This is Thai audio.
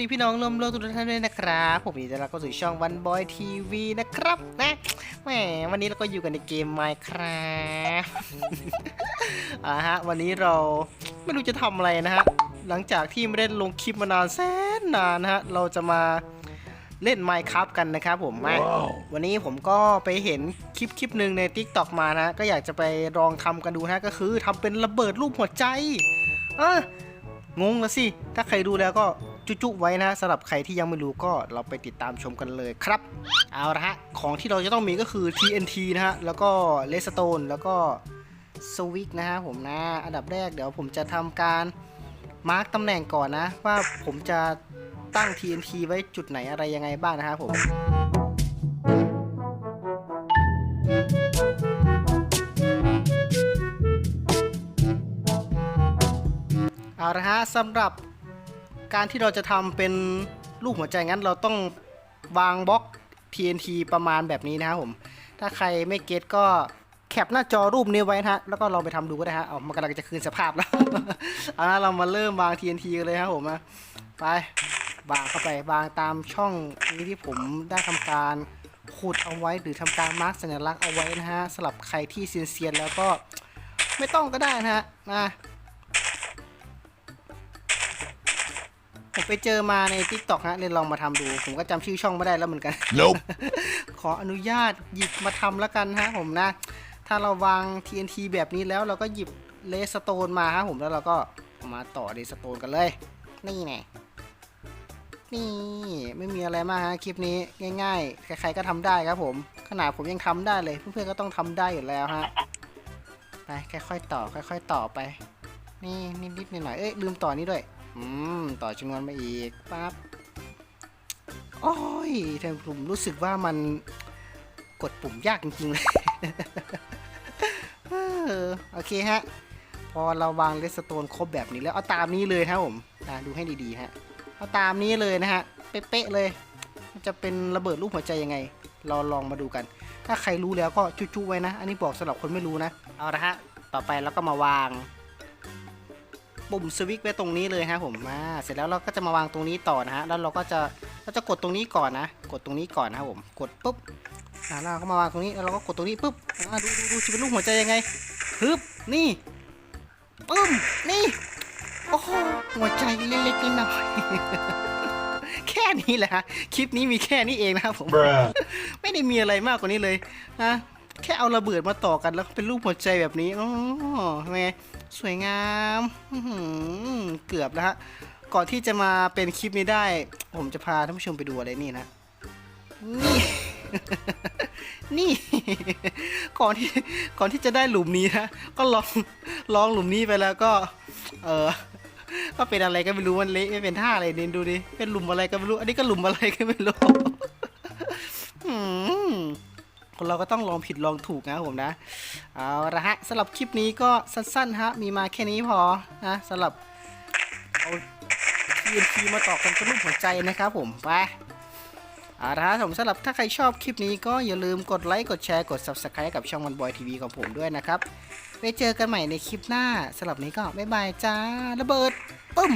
ดีพี่น้องร่วมโลกทุกท่านด้วยนะครับ ผมยินดีต้อนรับเข้าสู่ช่องวันบอยทีวีนะครับนะแหมวันนี้เราก็อยู่กันในเกม Minecraft อ่าฮะวันนี้เราไม่รู้จะทำอะไรนะฮะหลังจากที่ไม่ได้ลงคลิปมานานแสนนานนะฮะเราจะมาเล่น Minecraft กันนะครับผมมาวันนี้ผมก็ไปเห็นคลิปคลิปหนึ่งใน Tik t o อกมานะก็อยากจะไปลองทำกันดูนะก็คือทำเป็นระเบิดรูปหัวใจอะงงละสิ ถ้าใครดูแล้วก็ จุๆไว้นะสำหรับใครที่ยังไม่รู้ก็เราไปติดตามชมกันเลยครับ เอาละฮะ ของที่เราจะต้องมีก็คือ TNT นะฮะ แล้วก็เลสโตนแล้วก็สวิกนะฮะผมนะ อันดับแรกเดี๋ยวผมจะทำการมาร์กตำแหน่งก่อนนะ ว่าผมจะตั้ง TNT ไว้จุดไหนอะไรยังไงบ้างนะครับผมเอาละฮะสำหรับ การที่เราจะทำเป็นรูปหัวใจงั้น เราต้องวางบล็อก TNT ประมาณแบบนี้นะครับผม ถ้าใครไม่เก็ตก็แคปหน้าจอรูปนี้ไว้นะฮะ แล้วก็ลองไปทำดูก็ได้ฮะ เอามันกำลังจะคืนสภาพแล้ว เอาละเรามาเริ่มวาง TNT กันเลยครับผมนะไปวางเข้าไปวางตามช่องนี้ที่ผมได้ทำการขุดเอาไว้หรือทำการมาร์กสัญลักษณ์เอาไว้นะฮะสำหรับใครที่เซียนๆแล้วก็ไม่ต้องก็ได้นะฮะมา ไปเจอมาใน t ิ k t o k ฮะเลยลองมาทำดู ผมก็จำชื่อช่องไม่ได้แล้วเหมือนกัน Nope. ขออนุญาตหยิบมาทำแล้วกันฮะผมนะ ถ้าเราวาง TNT แบบนี้แล้วเราก็หยิบเลสโตนมาฮะผมแล้วเราก็เอามาต่อเลสโตนกันเลย นี่ไงนี่ไม่มีอะไรมากฮะคลิปนี้ง่าย ๆ ใครๆก็ทำได้ครับผม ขนาดผมยังทำได้เลยเพื่อนๆก็ต้องทำได้อยู่แล้วฮะไปค่อยๆต่อค่อย ๆ ต่อไป นี่นิดๆหน่อยๆเอ้ยลืมต่อนี้ด้วย อืม ต่อจำนวนมาอีกปั๊บโอ้ยแต่ผมรู้สึกว่ามันกดปุ่มยากจริงๆเลยโอเคฮะ พอเราวางเลสโตนครบแบบนี้แล้วเอาตามนี้เลยครับผมอะดูให้ดีๆฮะ เอาตามนี้เลยนะฮะ เป๊ะๆเลย จะเป็นระเบิดรูปหัวใจยังไง เราลองมาดูกัน ถ้าใครรู้แล้วก็จุ๊ๆไว้นะ อันนี้บอกสำหรับคนไม่รู้นะ เอาละฮะ ต่อไปเราก็มาวาง ปุ่มสวิตช์ไว้ตรงนี้เลยฮะผมมาเสร็จแล้วเราก็จะมาวางตรงนี้ต่อนะฮะแล้วเราก็จะเราจะกดตรงนี้ก่อนนะ กดตรงนี้ก่อนนะครับผมกดปุ๊บอ่าแล้วเราก็มาวางตรงนี้แล้วเราก็กดตรงนี้ปุ๊บอ่าดูดูดูจะเป็นรูปหัวใจยังไงฮึบนี่ปึ้มนี่โอ้โหหัวใจเล็กๆนิดหน่อยแค่นี้แหละฮะคลิปนี้มีแค่นี้เองนะครับผม Bruh. ไม่ได้มีอะไรมากกว่านี้เลยนะ แค่เอาระเบิดมาต่อกันแล้วเป็นรูปหัวใจแบบนี้อ๋อไงสวยงามเกือบแล้วฮะก่อนที่จะมาเป็นคลิปนี้ได้ ผมจะพาท่านผู้ชมไปดูอะไรนี่นะ นี่ นี่ ก่อนที่ก่อนที่จะได้หลุมนี้นะก็ลองลองหลุมนี้ไปแล้วก็ เออก็เป็นอะไรก็ไม่รู้มันเละไม่เป็นท่าอะไรเนี่ดูดิเป็นหลุมอะไรก็ไม่รู้ อันนี้ก็หลุมอะไรก็ไม่รู้ คนเราก็ต้องลองผิดลองถูกนะผมนะ เอาละฮะสำหรับคลิปนี้ก็สั้นๆฮะมีมาแค่นี้พอนะสำหรับเอา TNT มาต่อกันเป็นรูปหัวใจนะครับผมไปเอาละฮะผมสำหรับถ้าใครชอบคลิปนี้ก็อย่าลืมกดไลค์กดแชร์กด Subscribe กับช่องวันบอยทีวีของผมด้วยนะครับไว้เจอกันใหม่ในคลิปหน้าสำหรับนี้ก็บ๊ายบายจ้าระเบิดปึ้ม